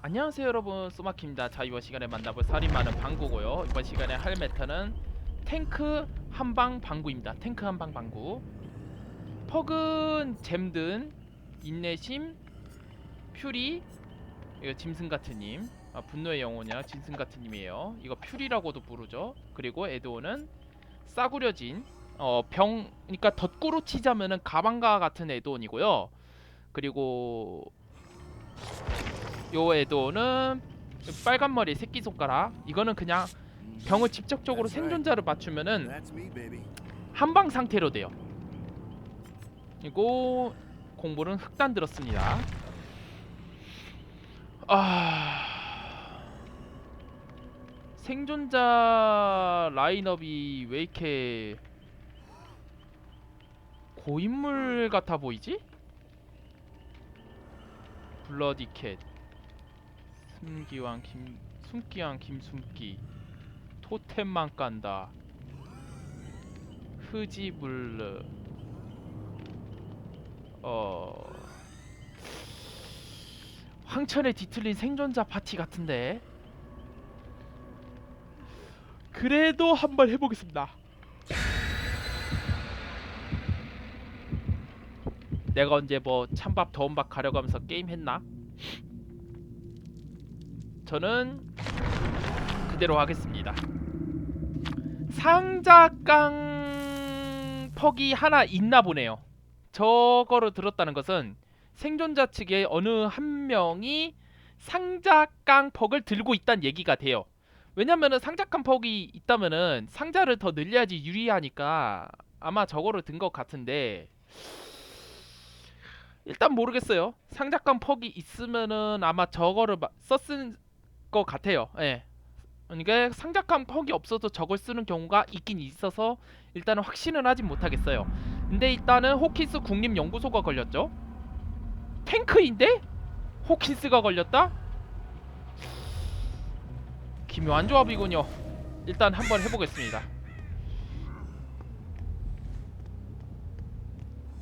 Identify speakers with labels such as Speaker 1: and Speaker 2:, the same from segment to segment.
Speaker 1: 안녕하세요 여러분. 소마키입니다. 자 이번 시간에 만나볼 살인마는 방구고요. 이번 시간에 할 메타는 탱크 한방 방구입니다. 탱크 한방 방구. 퍽은 잼든 인내심 퓨리 이거 짐승같은님. 아, 분노의 영혼이야. 짐승같은님이에요. 이거 퓨리라고도 부르죠. 그리고 에드오는 싸구려진 어, 병 그러니까 덧구로 치자면은 가방가 같은 에드온이고요. 그리고 요 에도는 빨간 머리 새끼 손가락. 이거는 그냥 병을 직접적으로 생존자를 맞추면은. 한방 상태로 돼요. 그리고 공부는 흑단 들었습니다. 아 생존자 라인업이 왜 이렇게 고인물 같아 보이지? 블러디캣 숨기왕 김 숨기왕 김숨기. 토템만 깐다. 흐지불르. 어. 황천에 뒤틀린 생존자 파티 같은데. 그래도 한번 해보겠습니다. 내가 언제 뭐 찬밥 더운밥 가려가면서 게임 했나? 저는 그대로 하겠습니다. 상자깡 퍽이 하나 있나 보네요. 저거를 들었다는 것은 생존자 측의 어느 한 명이 상자깡 퍽을 들고 있다는 얘기가 돼요. 왜냐면은 상자깡 퍽이 있다면은 상자를 더 늘려야지 유리하니까 아마 저거를 든 것 같은데 일단 모르겠어요. 상자깡 퍽이 있으면은 아마 저거를 마- 썼을 것 같아요. 예. 그러니까 상자감 퍽이 없어서 저걸 쓰는 경우가 있긴 있어서 일단은 확신은 하진 못하겠어요. 근데 일단은 호키스 국립연구소가 걸렸죠. 탱크인데 호키스가 걸렸다? 기묘한 조합이군요. 일단 한번 해보겠습니다.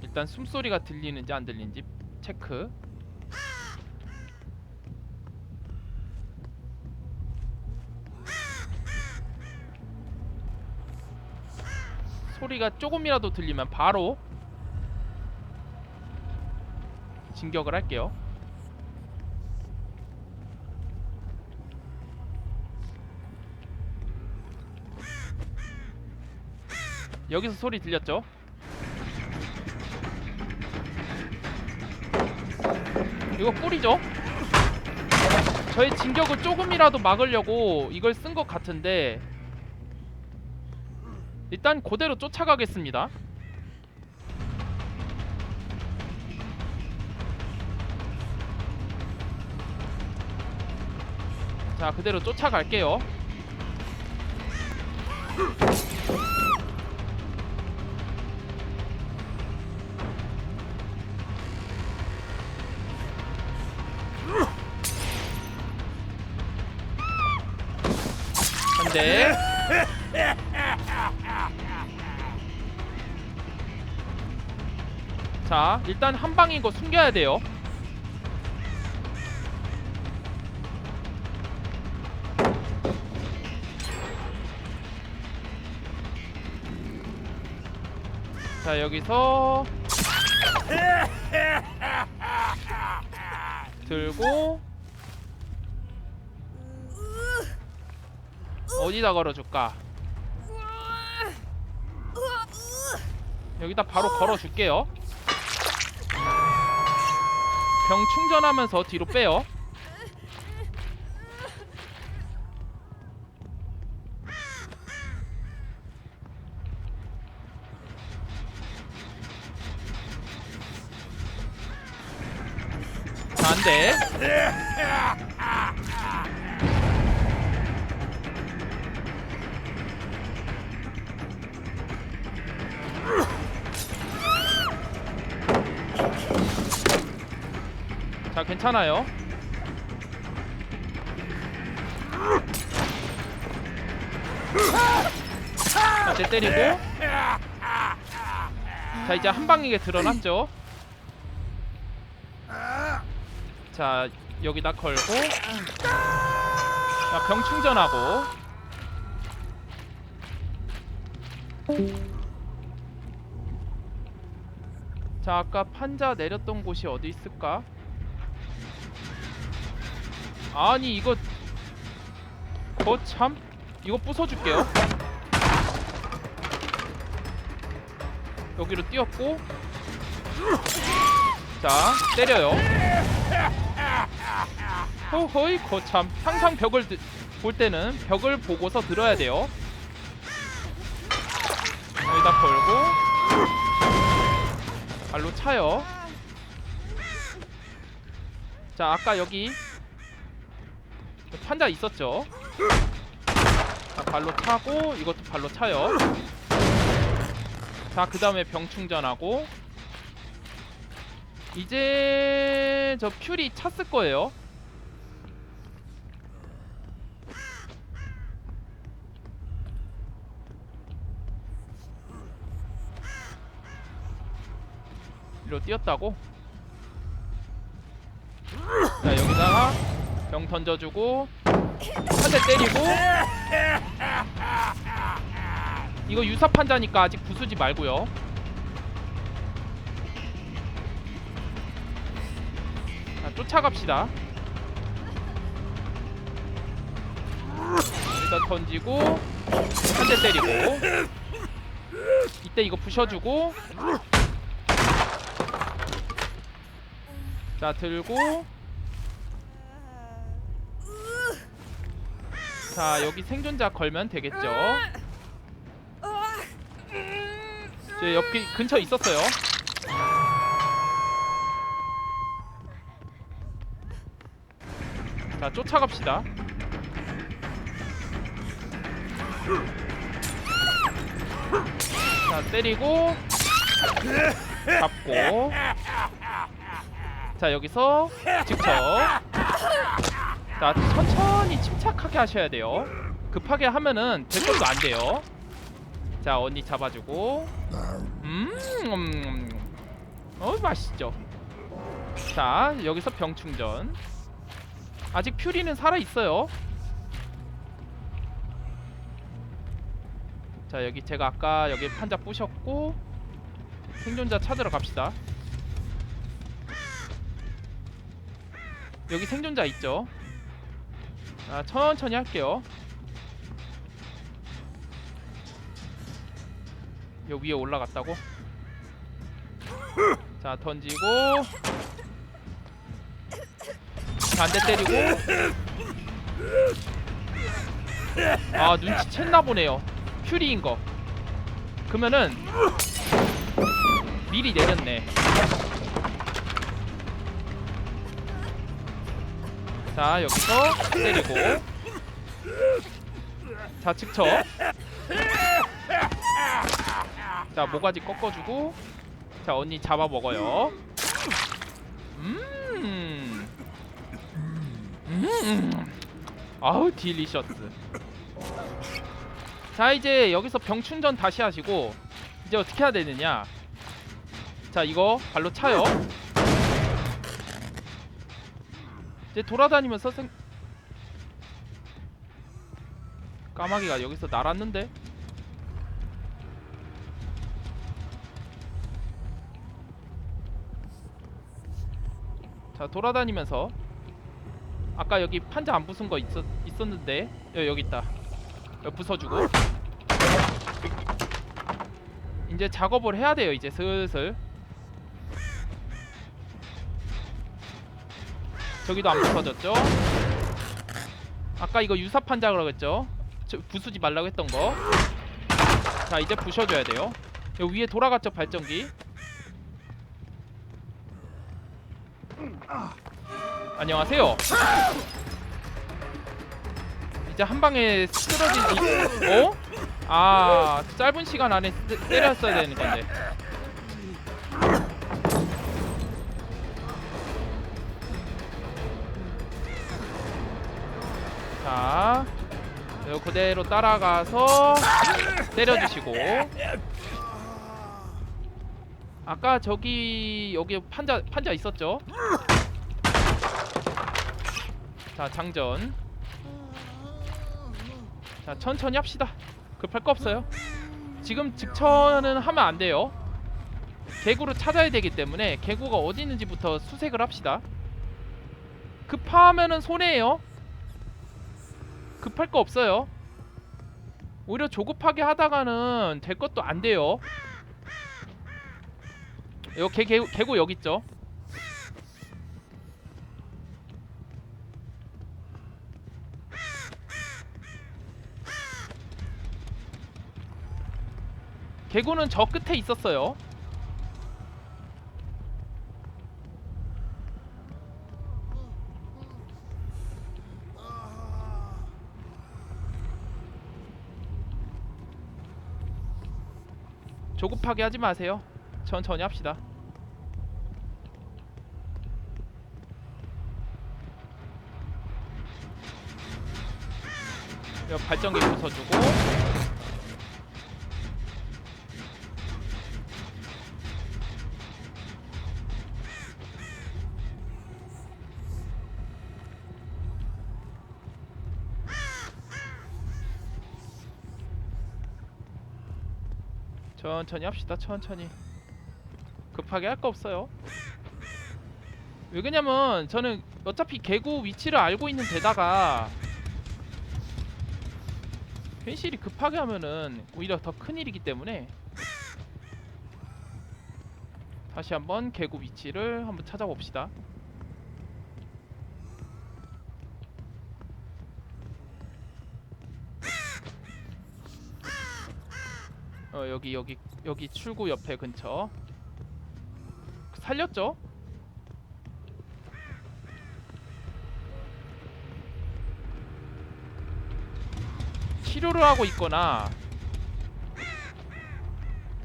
Speaker 1: 일단 숨소리가 들리는지 안 들리는지 체크. 소리가 조금이라도 들리면 바로 진격을 할게요. 여기서 소리 들렸죠? 이거 꿀이죠? 저의 진격을 조금이라도 막으려고 이걸 쓴 것 같은데 일단 그대로 쫓아가겠습니다. 자, 그대로 쫓아갈게요. 일단 한 방인 거 숨겨야 돼요. 자, 여기서 들고 어디다 걸어줄까? 여기다 바로 걸어줄게요. 병 충전하면서 뒤로 빼요. 자, 안 돼. 괜찮아요. 자, 쟤 때리고. 자, 이제 한 방에게 드러났죠. 자, 여기다 걸고 자, 병 충전하고 자 아까 판자 내렸던 곳이 어디 있을까? 아니 이거 거참 이거 부숴줄게요. 여기로 뛰었고. 자 때려요. 호호이 거참. 항상 벽을 드- 볼 때는 벽을 보고서 들어야 돼요. 여기다 걸고. 발로 차요. 자 아까 여기 판자 있었죠. 자 발로 차고 이것도 발로 차요. 자그 다음에 병 충전하고 이제 저 퓨리 찼을 거예요. 이리로 뛰었다고? 자 여기다가 병 던져주고 한 대 때리고. 이거 유사 판자니까 아직 부수지 말고요. 자 쫓아갑시다. 일단 던지고 한 대 때리고. 이때 이거 부셔주고. 자 들고 자 여기 생존자 걸면 되겠죠? 저 옆에 근처 있었어요. 자 쫓아갑시다. 자 때리고 잡고. 자 여기서 직접 자 천천히 침착하게 하셔야 돼요. 급하게 하면은 될 것도 안 돼요. 자 언니 잡아주고. 음, 음, 어 맛있죠. 자 여기서 병 충전. 아직 퓨리는 살아 있어요. 자 여기 제가 아까 여기 판자 부셨고 생존자 찾으러 갑시다. 여기 생존자 있죠 아 천천히 할게요. 여기 위에 올라갔다고? 자 던지고. 반대 때리고. 아 눈치챘나 보네요. 퓨리인 거. 그러면은 미리 내렸네 자 여기서 때리고. 자 측척 자 모가지 꺾어주고. 자 언니 잡아 먹어요. 음, 음. 아우 딜리셔스. 자 이제 여기서 병 충전 다시 하시고 이제 어떻게 해야 되느냐? 자 이거 발로 차요 이제 돌아다니면서 생... 까마귀가 여기서 날았는데? 자 돌아다니면서 아까 여기 판자 안 부순 거 있었, 있었는데 여, 여기 있다. 여기 부숴주고. 이제 작업을 해야 돼요 이제 슬슬 저기도 안 부서졌죠? 아까 이거 유사 판자 그러겠죠? 저, 부수지 말라고 했던 거 자 이제 부셔줘야 돼요. 여기 위에 돌아갔죠 발전기? 안녕하세요. 이제 한 방에 쓰러지지 어? 아 짧은 시간 안에 쓰, 때렸어야 되는 건데 자요 그대로 따라가서 때려주시고. 아까 저기 여기 판자 판자 있었죠? 자 장전. 자 천천히 합시다. 급할 거 없어요. 지금 직천은 하면 안 돼요. 개구를 찾아야 되기 때문에 개구가 어디 있는지부터 수색을 합시다. 급하면은 손해예요 급할 거 없어요. 오히려 조급하게 하다가는 될 것도 안 돼요. 요 개, 개, 개구 여기 있죠? 개구는 저 끝에 있었어요. 조급하게 하지 마세요. 천천히 합시다. 여 발전기 부숴주고 천천히 합시다 천천히. 급하게 할 거 없어요. 왜 그냐면 저는 어차피 개구 위치를 알고 있는 데다가 현실이 급하게 하면은 오히려 더 큰일이기 때문에 다시 한번 개구 위치를 한번 찾아봅시다 어 여기 여기 여기 출구 옆에 근처 살렸죠? 치료를 하고 있거나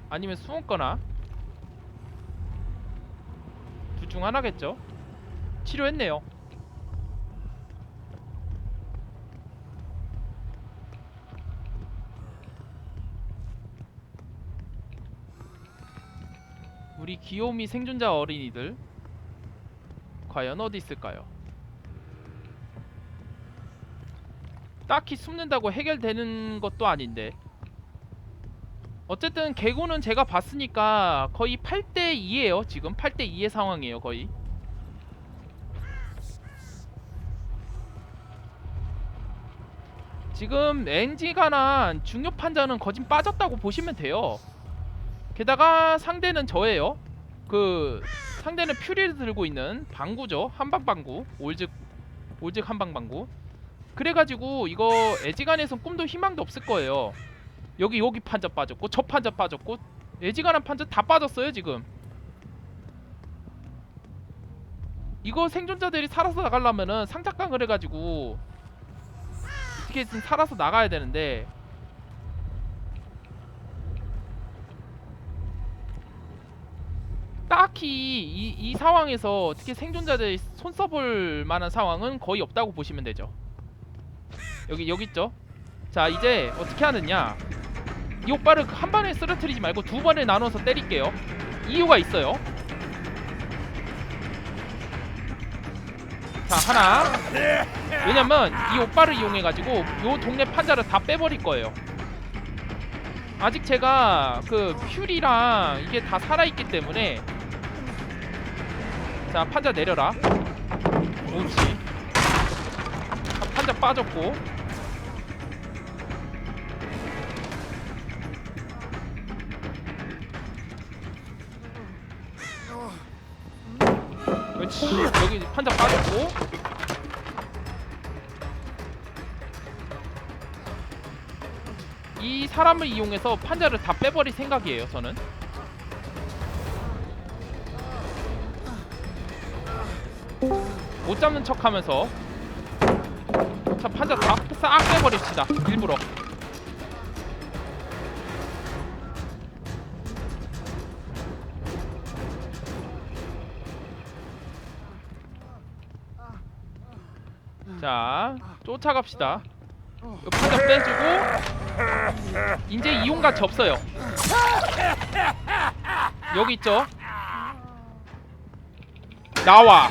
Speaker 1: 아니면 숨었거나 둘 중 하나겠죠? 치료했네요. 우리 귀요미 생존자 어린이들 과연 어디 있을까요? 딱히 숨는다고 해결되는 것도 아닌데. 어쨌든 개구는 제가 봤으니까 거의 8대 2예요 지금. 8대 2의 상황이에요 거의. 지금 NG가난 중요 판자는 거진 빠졌다고 보시면 돼요 게다가 상대는 저예요. 그 상대는 퓨리를 들고 있는 방구죠. 한방 방구. 올즉 올즉 한방 방구. 그래가지고 이거 에지간에선 꿈도 희망도 없을 거예요. 여기 여기 판자 빠졌고 저 판자 빠졌고 에지간한 판자 다 빠졌어요 지금. 이거 생존자들이 살아서 나가려면은 상작강을 해가지고 어떻게든 살아서 나가야 되는데 딱히 이, 이 상황에서 어떻게 생존자들이 손 써볼 만한 상황은 거의 없다고 보시면 되죠. 여기 여기 있죠. 자 이제 어떻게 하느냐? 이 오빠를 한 번에 쓰러뜨리지 말고 두 번에 나눠서 때릴게요. 이유가 있어요. 자 하나. 왜냐면 이 오빠를 이용해 가지고 요 동네 판자를 다 빼버릴 거예요. 아직 제가 그 퓨리랑 이게 다 살아있기 때문에 자 판자 내려라. 자, 판자 빠졌고. 그렇지. 여기 판자 빠졌고. 이 사람을 이용해서 판자를 다 빼버릴 생각이에요 저는 못 잡는 척 하면서 자 판자 다싹 빼버립시다 일부러. 자 쫓아갑시다. 요 판자 빼주고 이제 이용 가치 없어요. 여기 있죠? 나와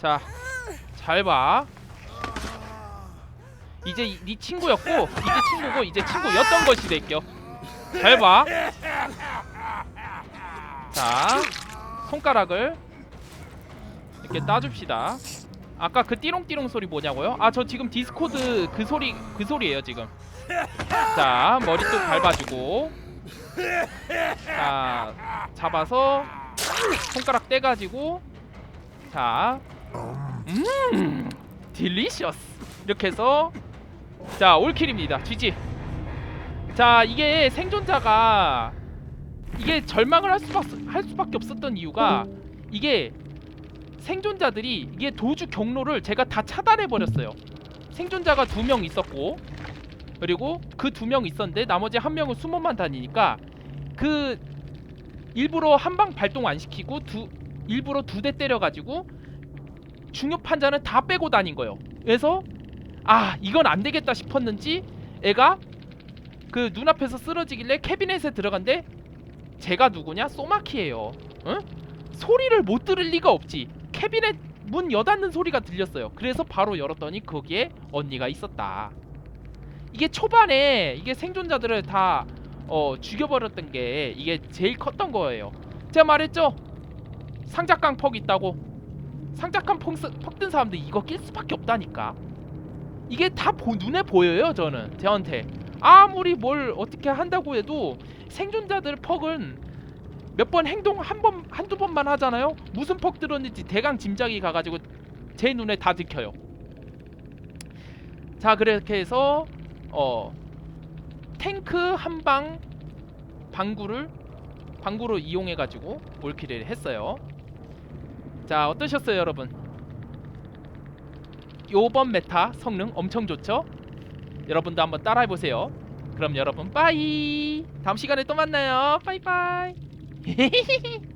Speaker 1: 자, 잘 봐. 이제 이- 네 친구였고 이제 친구고 이제 친구였던 것이 될게요. 잘 봐. 자, 손가락을 이렇게 따줍시다. 아까 그 띠롱띠롱 소리 뭐냐고요? 아 저 지금 디스코드 그 소리 그 소리예요 지금. 자 머리 또 밟아주고 자 잡아서 손가락 떼가지고 자 음 딜리셔스. 이렇게 해서 자 올킬입니다. GG 자 이게 생존자가 이게 절망을 할 수밖 할 수밖에 없었던 이유가 이게 생존자들이 이게 도주 경로를 제가 다 차단해 버렸어요. 생존자가 두 명 있었고 그리고 그 두 명 있었는데 나머지 한 명은 숨어만 다니니까 그 일부러 한 방 발동 안 시키고 두 일부러 두 대 때려 가지고 중요 판자는 다 빼고 다닌 거예요. 그래서 아 이건 안 되겠다 싶었는지 애가 그 눈앞에서 쓰러지길래 캐비넷에 들어간데 제가 누구냐 소마키예요. 응? 소리를 못 들을 리가 없지. 캐비넷 문 여닫는 소리가 들렸어요. 그래서 바로 열었더니 거기에 언니가 있었다. 이게 초반에 이게 생존자들을 다 어, 죽여버렸던 게 이게 제일 컸던 거예요. 제가 말했죠. 상작강 퍽 있다고. 상작강 퍽든 사람들 이거 낄 수밖에 없다니까. 이게 다 보, 눈에 보여요. 저는 저한테 아무리 뭘 어떻게 한다고 해도 생존자들 퍽은 몇 번 행동 한 번 한두 번만 하잖아요. 무슨 퍽 들었는지 대강 짐작이 가가지고 제 눈에 다 들켜요. 자 그렇게 해서 어 탱크 한 방 방구를 방구로 이용해 가지고 올킬을 했어요. 자 어떠셨어요 여러분? 요번 메타 성능 엄청 좋죠? 여러분도 한번 따라해 보세요. 그럼 여러분 빠이 다음 시간에 또 만나요. 빠이빠이.